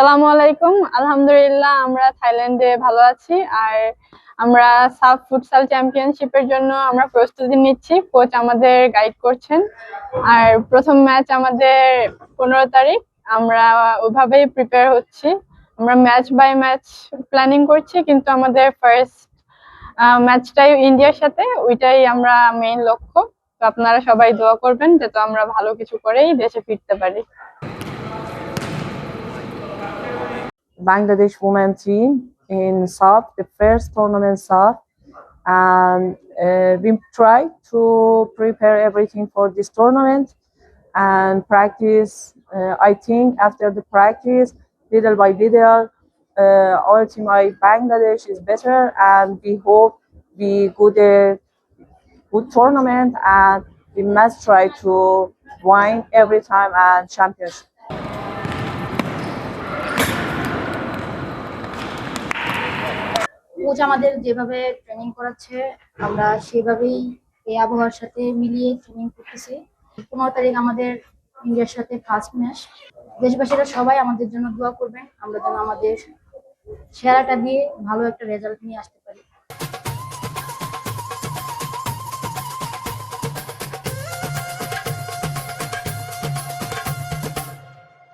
আসসালামু আলাইকুম। আলহামদুলিল্লাহ, আমরা থাইল্যান্ডে ভালো আছি। আর আমরা সাফ ফুটসাল চ্যাম্পিয়নশিপের জন্য আমরা প্রস্তুতি নিচ্ছি। কোচ আমাদের গাইড করছেন। আর প্রথম ম্যাচ আমাদের পনেরো তারিখ। আমরা ওইভাবেই প্রিপেয়ার হচ্ছি। আমরা ম্যাচ বাই ম্যাচ প্ল্যানিং করছি, কিন্তু আমাদের ফার্স্ট ম্যাচটাই ইন্ডিয়ার সাথে। ওইটাই আমরা মেইন লক্ষ্য। তো আপনারা সবাই দোয়া করবেন, যাতে আমরা ভালো কিছু করেই দেশে ফিরতে পারি। Bangladesh women team in South, the first tournament South. and uh, we try to prepare everything for this tournament and practice. Uh, I think after the practice, little by little, uh, our team like Bangladesh is better, and we hope we good a good tournament and we must try to win every time and championship. Coach আমাদের যেভাবে training করাচ্ছে, আমরা সেভাবেই এই আবহাওয়ার সাথে মিলিয়ে training করতেছি। পনেরো তারিখ আমাদের ইন্ডিয়ার সাথে ফার্স্ট ম্যাচ দেশবাসীরা সবাই আমাদের জন্য দোয়া করবেন, আমরা যেন আমাদের সেরাটা দিয়ে ভালো একটা রেজাল্ট নিয়ে আসতে পারি।